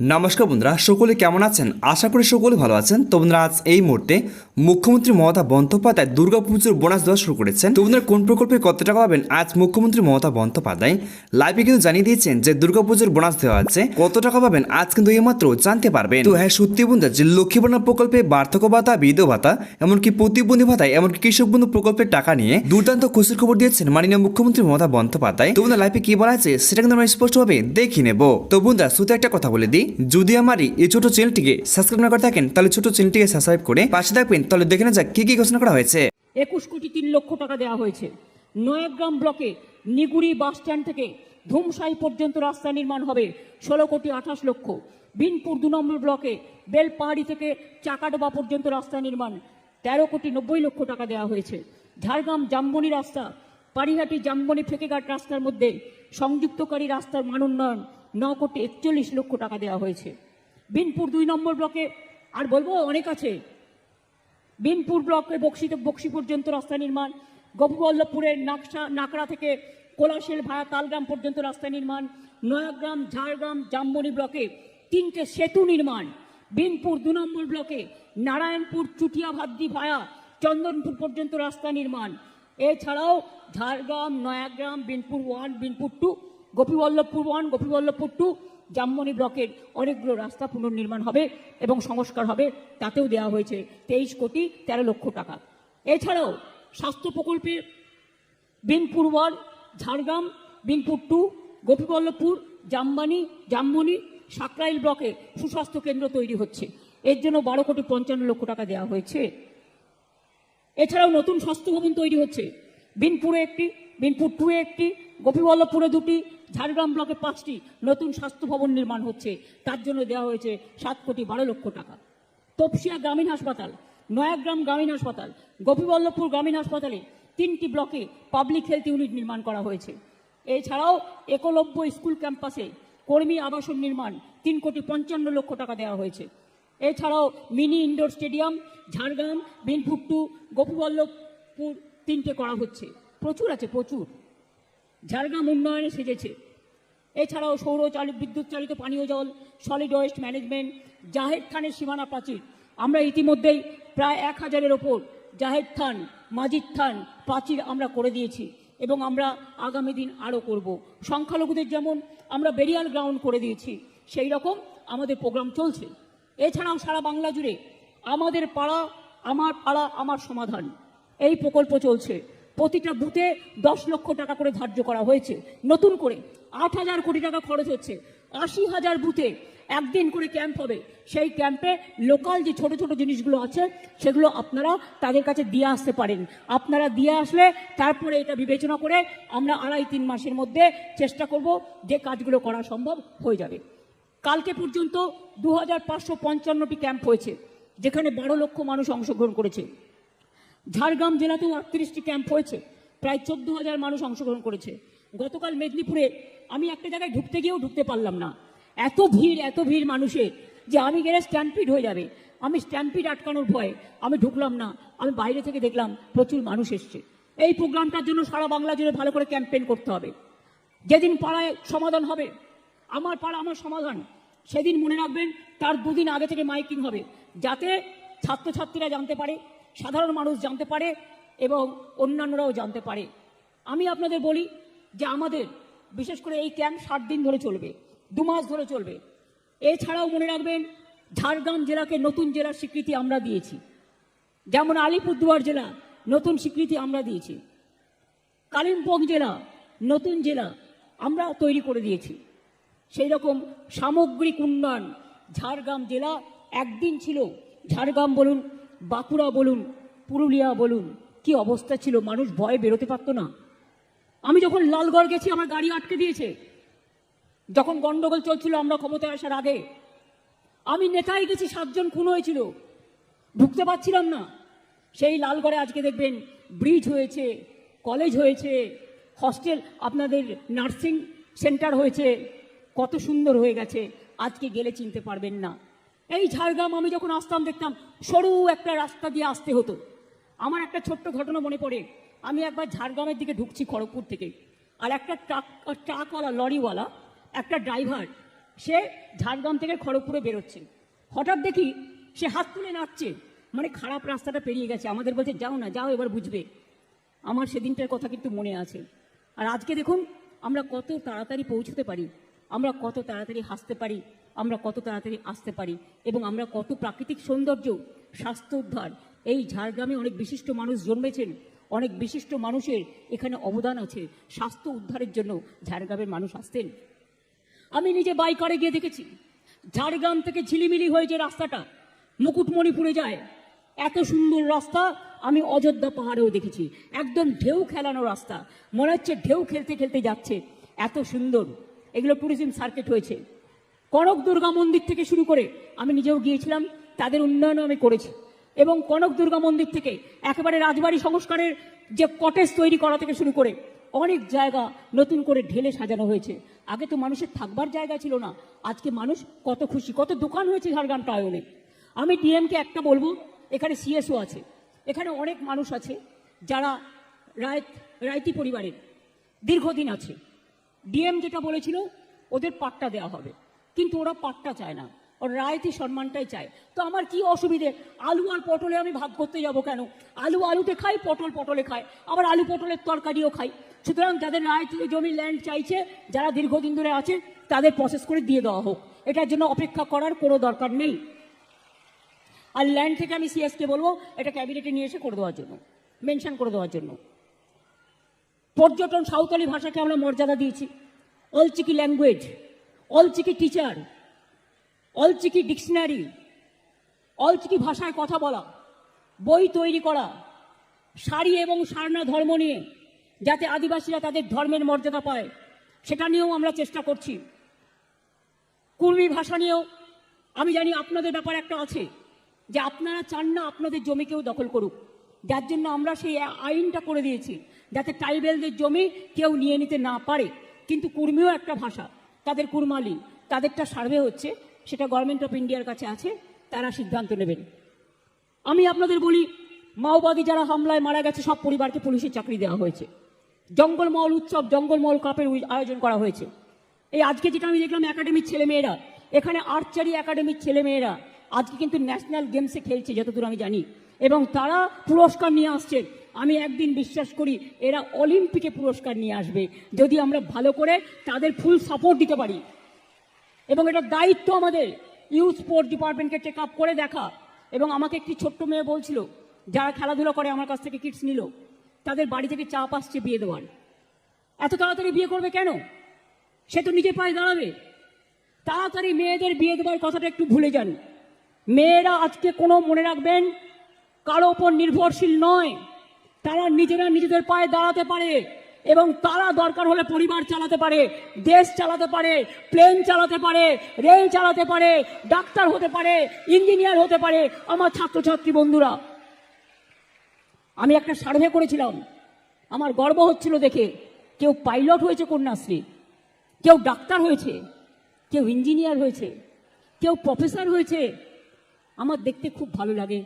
নমস্কার বন্ধুরা, সকলে কেমন আছেন? আশা করি সকলে ভালো আছেন। তো বন্ধুরা, আজ এই মুহূর্তে মুখ্যমন্ত্রী মমতা বন্দ্যোপাধ্যায় দুর্গাপুজোর বোনাস দেওয়া শুরু করেছেন। তো বন্ধুরা, কোন প্রকল্পে কত টাকা পাবেন? আজ মুখ্যমন্ত্রী মমতা বন্দ্যোপাধ্যায় লাইভে কিন্তু জানিয়ে দিয়েছেন যে দুর্গাপুজোর বোনাস দেওয়া আছে। কত টাকা পাবেন? আজ কিন্তু এইমাত্র জানতে পারবেন। তো হ্যাঁ সত্যি বন্ধুরা, যে লক্ষ্মী ভান্ডার প্রকল্পে বার্ধক্য ভাতা বিধ ভাতা, এমনকি প্রতিবন্ধী ভাতা এমনকি কৃষক বন্ধু প্রকল্পের টাকা নিয়ে দুর্দান্ত খুশির খবর দিয়েছেন মাননীয় মুখ্যমন্ত্রী মমতা বন্দ্যোপাধ্যায়। তো বন্ধুরা, লাইভে কি বলা আছে, সেটা কিন্তু আমরা স্পষ্টভাবে দেখি নেব। তো বন্ধুরা, শুধু একটা কথা বলে দিই যদি আমার এই ছোট চ্যানেলটিকে সাবস্ক্রাইব না করে থাকেন, তাহলে ছোট চ্যানেলটিকে সাবস্ক্রাইব করে পাশে থাকবেন। তাহলে দেখে না যাক কি কি ঘোষণা করা হয়েছে। একুশ কোটি তিন লক্ষ টাকা দেওয়া হয়েছে। নয়াগ্রাম ব্লকে নিগুড়ি বাস স্ট্যান্ড থেকে ধুমসাই পর্যন্ত রাস্তা নির্মাণ হবে ষোলো কোটি আঠাশ লক্ষ। বিনপুর দু নম্বর ব্লকে বেলপাহাড়ি থেকে চাকাডোবা পর্যন্ত রাস্তা নির্মাণ তেরো কোটি নব্বই লক্ষ টাকা দেওয়া হয়েছে। ঝাড়গ্রাম জামবনি রাস্তা, পারিহাটি জামবনি ফেকেঘাট রাস্তার মধ্যে সংযুক্তকারী রাস্তার মান উন্নয়ন ন কোটি একচল্লিশ লক্ষ টাকা দেওয়া হয়েছে। বিনপুর দুই নম্বর ব্লকে, আর বলব অনেক আছে। বিনপুর ব্লকে বক্সিতে বক্সি পর্যন্ত রাস্তা নির্মাণ গোপবল্লভপুরের নাকশা, নাকড়া থেকে কোলাশেল ভায়া তালগ্রাম পর্যন্ত রাস্তা নির্মাণ, নয়াগ্রাম, ঝাড়গ্রাম, জামবনি ব্লকে তিনটে সেতু নির্মাণ। বিনপুর দু নম্বর ব্লকে নারায়ণপুর, চুটিয়া ভাদ্রি ভায়া, চন্দনপুর পর্যন্ত রাস্তা নির্মাণ। এছাড়াও Jhargram, Nayagram, Binpur one, Binpur two Gopiballavpur one, Gopiballavpur two, Jamboni ব্লকের অনেকগুলো রাস্তা পুনর্নির্মাণ হবে এবং সংস্কার হবে, তাতেও দেওয়া হয়েছে তেইশ কোটি তেরো লক্ষ টাকা। এছাড়াও স্বাস্থ্য প্রকল্পে বিনপুর ওয়ান, ঝাড়গ্রাম, বিনপুর টু, গোপীবল্লভপুর, জামবানি, জামমনি, সাকরাইল ব্লকে সুস্বাস্থ্য কেন্দ্র তৈরি হচ্ছে। এর জন্য বারো কোটি পঞ্চান্ন লক্ষ টাকা দেওয়া হয়েছে। এছাড়াও নতুন স্বাস্থ্য ভবন তৈরি হচ্ছে। বিনপুরে একটি, বিনপুর টুয়ে একটি, গোপীবল্লভপুরে দুটি, ঝাড়গ্রাম ব্লকে পাঁচটি নতুন স্বাস্থ্য ভবন নির্মাণ হচ্ছে। তার জন্য দেওয়া হয়েছে সাত কোটি বারো লক্ষ টাকা। তপসিয়া গ্রামীণ হাসপাতাল, নয়াগ্রাম গ্রামীণ হাসপাতাল, গোপীবল্লভপুর গ্রামীণ হাসপাতালে তিনটি ব্লকে পাবলিক হেলথ ইউনিট নির্মাণ করা হয়েছে। এছাড়াও একলব্য স্কুল ক্যাম্পাসে কর্মী আবাসন নির্মাণ তিন কোটি পঞ্চান্ন লক্ষ টাকা দেওয়া হয়েছে। এছাড়াও mini indoor stadium, Jhargram, Binpur two, Gopiballavpur তিনটে করা হচ্ছে। প্রচুর আছে, প্রচুর। ঝাড়গ্রাম উন্নয়নে সেজেছে। এছাড়াও সৌর চালিত, বিদ্যুৎ চালিত পানীয় জল সলিড ওয়েস্ট ম্যানেজমেন্ট জাহেদ খানের সীমানা প্রাচীর। আমরা ইতিমধ্যেই প্রায় এক হাজারের ওপর জাহেদ খান, মাজিদ খান প্রাচীর আমরা করে দিয়েছি এবং আমরা আগামী দিন আরও করব। সংখ্যালঘুদের যেমন আমরা বেরিয়াল গ্রাউন্ড করে দিয়েছি, সেই রকম আমাদের প্রোগ্রাম চলছে। এছাড়াও সারা বাংলা জুড়ে আমাদের পাড়া, আমার পাড়া, আমার সমাধান। এই প্রকল্প চলছে। প্রতিটা বুথে দশ লক্ষ টাকা করে ধার্য করা হয়েছে। নতুন করে আট হাজার কোটি টাকা খরচ হচ্ছে। আশি হাজার বুথে একদিন করে ক্যাম্প হবে। সেই ক্যাম্পে লোকাল যে ছোট ছোট জিনিসগুলো আছে, সেগুলো আপনারা তাদের কাছে দিয়ে আসতে পারেন। আপনারা দিয়ে আসলে তারপরে এটা বিবেচনা করে আমরা আড়াই তিন মাসের মধ্যে চেষ্টা করব যে কাজগুলো করা সম্ভব হয়ে যাবে। কালকে পর্যন্ত দু হাজার ক্যাম্প হয়েছে, যেখানে বারো লক্ষ মানুষ অংশগ্রহণ করেছে। ঝাড়গ্রাম জেলাতেও আটত্রিশটি ক্যাম্প হয়েছে। প্রায় চোদ্দ হাজার মানুষ অংশগ্রহণ করেছে। গতকাল মেদিনীপুরে আমি একটা জায়গায় ঢুকতে গিয়েও ঢুকতে পারলাম না। এত ভিড় এত ভিড় মানুষের যে আমি গেলে স্ট্যাম্পিড হয়ে যাবে। আমি স্ট্যাম্পিড আটকানোর ভয়ে আমি ঢুকলাম না। আমি বাইরে থেকে দেখলাম প্রচুর মানুষ এসছে। এই প্রোগ্রামটার জন্য সারা বাংলা জুড়ে ভালো করে ক্যাম্পেইন করতে হবে। যেদিন পাড়ায় সমাধান হবে, আমার পাড়া আমার সমাধান। সেদিন মনে রাখবেন, তার দুদিন আগে থেকে মাইকিং হবে। যাতে ছাত্রছাত্রীরা জানতে পারে সাধারণ মানুষ জানতে পারে এবং অন্যান্যরাও জানতে পারে। আমি আপনাদের বলি যে আমাদের, বিশেষ করে এই ক্যাম্প ষাট দিন ধরে চলবে, দু মাস ধরে চলবে। এছাড়াও মনে রাখবেন, ঝাড়গ্রাম জেলাকে নতুন জেলার স্বীকৃতি আমরা দিয়েছি। যেমন আলিপুরদুয়ার জেলা, নতুন স্বীকৃতি আমরা দিয়েছি। কালিম্পং জেলা, নতুন জেলা আমরা তৈরি করে দিয়েছি। সেই রকম সামগ্রিক উন্নয়ন ঝাড়গ্রাম জেলা একদিন ছিল। ঝাড়গ্রাম বলুন বাঁকুড়া বলুন, পুরুলিয়া বলুন, কি অবস্থা ছিল? মানুষ ভয়ে বেরোতে পারতো না। আমি যখন লালগড় গেছি, আমার গাড়ি আটকে দিয়েছে। যখন গন্ডগোল চলছিল আমরা ক্ষমতায় আসার আগে। আমি নেতাই গেছি, সাতজন খুন হয়েছিল। ঢুকতে পারছিলাম না। সেই লালগড়ে আজকে দেখবেন ব্রিজ হয়েছে, কলেজ হয়েছে, হস্টেল, আপনাদের নার্সিং সেন্টার হয়েছে। কত সুন্দর হয়ে গেছে। আজকে গেলে চিনতে পারবেন না। এই ঝাড়গ্রাম আমি যখন আসতাম, দেখতাম সরু একটা রাস্তা দিয়ে আসতে হতো। আমার একটা ছোট্ট ঘটনা মনে পড়ে। আমি একবার ঝাড়গ্রামের দিকে ঢুকছি খড়গপুর থেকে। আর একটা ট্রাক, ট্রাকওয়ালা, লরিওয়ালা, একটা ড্রাইভার, সে ঝাড়গ্রাম থেকে খড়গপুরে বেরোচ্ছে। হঠাৎ দেখি সে হাত তুলে নাচছে মানে খারাপ রাস্তাটা পেরিয়ে গেছে। আমাদের বলছে, যাও না, যাও, এবার বুঝবে। আমার সেদিনটার কথা কিন্তু মনে আছে। আর আজকে দেখুন, আমরা কত তাড়াতাড়ি পৌঁছতে পারি। আমরা কত তাড়াতাড়ি হাসতে পারি। আমরা কত তাড়াতাড়ি আসতে পারি এবং আমরা কত প্রাকৃতিক সৌন্দর্য, স্বাস্থ্য উদ্ধার। এই ঝাড়গ্রামে অনেক বিশিষ্ট মানুষ জন্মেছেন, অনেক বিশিষ্ট মানুষের এখানে অবদান আছে। স্বাস্থ্য উদ্ধারের জন্য ঝাড়গ্রামের মানুষ আসতেন। আমি নিজে বাইকারে গিয়ে দেখেছি, ঝাড়গ্রাম থেকে ঝিলিমিলি হয়ে যে রাস্তাটা, মুকুটমণিপুরে যায়, এত সুন্দর রাস্তা আমি অযোধ্যা পাহাড়েও দেখেছি। একদম ঢেউ খেলানো রাস্তা, মনে হচ্ছে ঢেউ খেলতে খেলতে যাচ্ছে, এত সুন্দর। এগুলো ট্যুরিজম সার্কিট হয়েছে। কনক দুর্গা মন্দির থেকে শুরু করে আমি নিজেও গিয়েছিলাম, তাদের উন্নয়নও আমি করেছি। এবং কনক দুর্গা মন্দির থেকে একেবারে রাজবাড়ি সংস্কারের যে কটেজ তৈরি করা থেকে শুরু করে অনেক জায়গা নতুন করে ঢেলে সাজানো হয়েছে। আগে তো মানুষের থাকবার জায়গা ছিল না, আজকে মানুষ কত খুশি, কত দোকান হয়েছে ঝাড়গ্রাম টাউনে। আমি ডিএমকে একটা বলব, এখানে সিএসও আছে, এখানে অনেক মানুষ আছে যারা রায়, রায়তি পরিবারের, দীর্ঘদিন আছে। ডিএম যেটা বলেছিল, ওদের পাট্টা দেওয়া হবে। কিন্তু ওরা পাট্টা চায় না। ওর রায়তি সম্মানটাই চায়। তো আমার কি অসুবিধে? আলু আর পটলে আমি ভাগ করতে যাব কেন? আলু আলুতে খাই, পটল পটলে খাই। আবার আলু পটলের তরকারিও খাই। সুতরাং যাদের রায়তি জমি ল্যান্ড চাইছে, যারা দীর্ঘদিন ধরে আছে, তাদের প্রসেস করে দিয়ে দেওয়া হোক। এটার জন্য অপেক্ষা করার কোনো দরকার নেই। আর ল্যান্ড থেকে আমি সিএসকে বলব, এটা ক্যাবিনেটে নিয়ে এসে করে দেওয়ার জন্য। মেনশন করে দেওয়ার জন্য। পর্যটন সাঁওতালি ভাষাকে আমরা মর্যাদা দিয়েছি। Ol Chiki language Ol Chiki teacher, Ol Chiki dictionary, Ol Chiki ভাষায় কথা বলা, বই তৈরি করা শাড়ি এবং সারনা ধর্ম নিয়ে যাতে আদিবাসীরা তাদের ধর্মের মর্যাদা পায়, সেটা নিয়েও আমরা চেষ্টা করছি। কুর্মি ভাষা নিয়েও আমি জানি আপনাদের ব্যাপার একটা আছে, যে আপনারা চান না আপনাদের জমি কেউ দখল করুক। যার জন্য আমরা সেই আইনটা করে দিয়েছি, যাতে ট্রাইবেলদের জমি কেউ নিয়ে নিতে না পারে। কিন্তু কুর্মিও একটা ভাষা। তাদের কুরমালি, তাদেরটা সার্ভে হচ্ছে, সেটা গভর্নমেন্ট অফ ইন্ডিয়ার কাছে আছে, তারা সিদ্ধান্ত নেবেন। আমি আপনাদের বলি, মাওবাদী যারা হামলায় মারা গেছে, সব পরিবারকে পুলিশের চাকরি দেওয়া হয়েছে। জঙ্গলমহল উৎসব, জঙ্গলমহল কাপের আয়োজন করা হয়েছে। এই আজকে যেটা আমি দেখলাম একাডেমির ছেলেমেয়েরা, এখানে আর্চারি একাডেমির ছেলেমেয়েরা, আজকে কিন্তু ন্যাশনাল গেমসে খেলছে, যতদূর আমি জানি। এবং তারা পুরস্কার নিয়ে আসছে আমি একদিন বিশ্বাস করি এরা অলিম্পিকে পুরস্কার নিয়ে আসবে। যদি আমরা ভালো করে তাদের ফুল সাপোর্ট দিতে পারি। এবং এটা দায়িত্ব আমাদের। ইউথ স্পোর্টস ডিপার্টমেন্টকে চেক আপ করে দেখা। এবং আমাকে একটি ছোট্ট মেয়ে বলছিল, যারা খেলাধুলা করে আমার কাছ থেকে কিটস নিল, তাদের বাড়ি থেকে চাপ আসছে বিয়ে দেওয়ার। এত তাড়াতাড়ি বিয়ে করবে কেন? সে তো নিজে পায়ে দাঁড়াবে। তাড়াতাড়ি মেয়েদের বিয়ে দেওয়ার কথাটা একটু ভুলে যান। মেয়েরা আজকে কোনো মনে রাখবেন? কারও ওপর নির্ভরশীল নয়। তারা নিজেরা নিজেদের পায়ে দাঁড়াতে পারে এবং তারা দরকার হলে পরিবার চালাতে পারে, দেশ চালাতে পারে প্লেন চালাতে পারে রেল চালাতে পারে, ডাক্তার হতে পারে ইঞ্জিনিয়ার হতে পারে। আমার ছাত্রছাত্রী বন্ধুরা, আমি একটা সার্ভে করেছিলাম। আমার গর্ব হচ্ছিল দেখে। কেউ পাইলট হয়েছে কন্যাশ্রী, কেউ ডাক্তার হয়েছে, কেউ ইঞ্জিনিয়ার হয়েছে, কেউ প্রফেসর হয়েছে। আমার দেখতে খুব ভালো লাগে।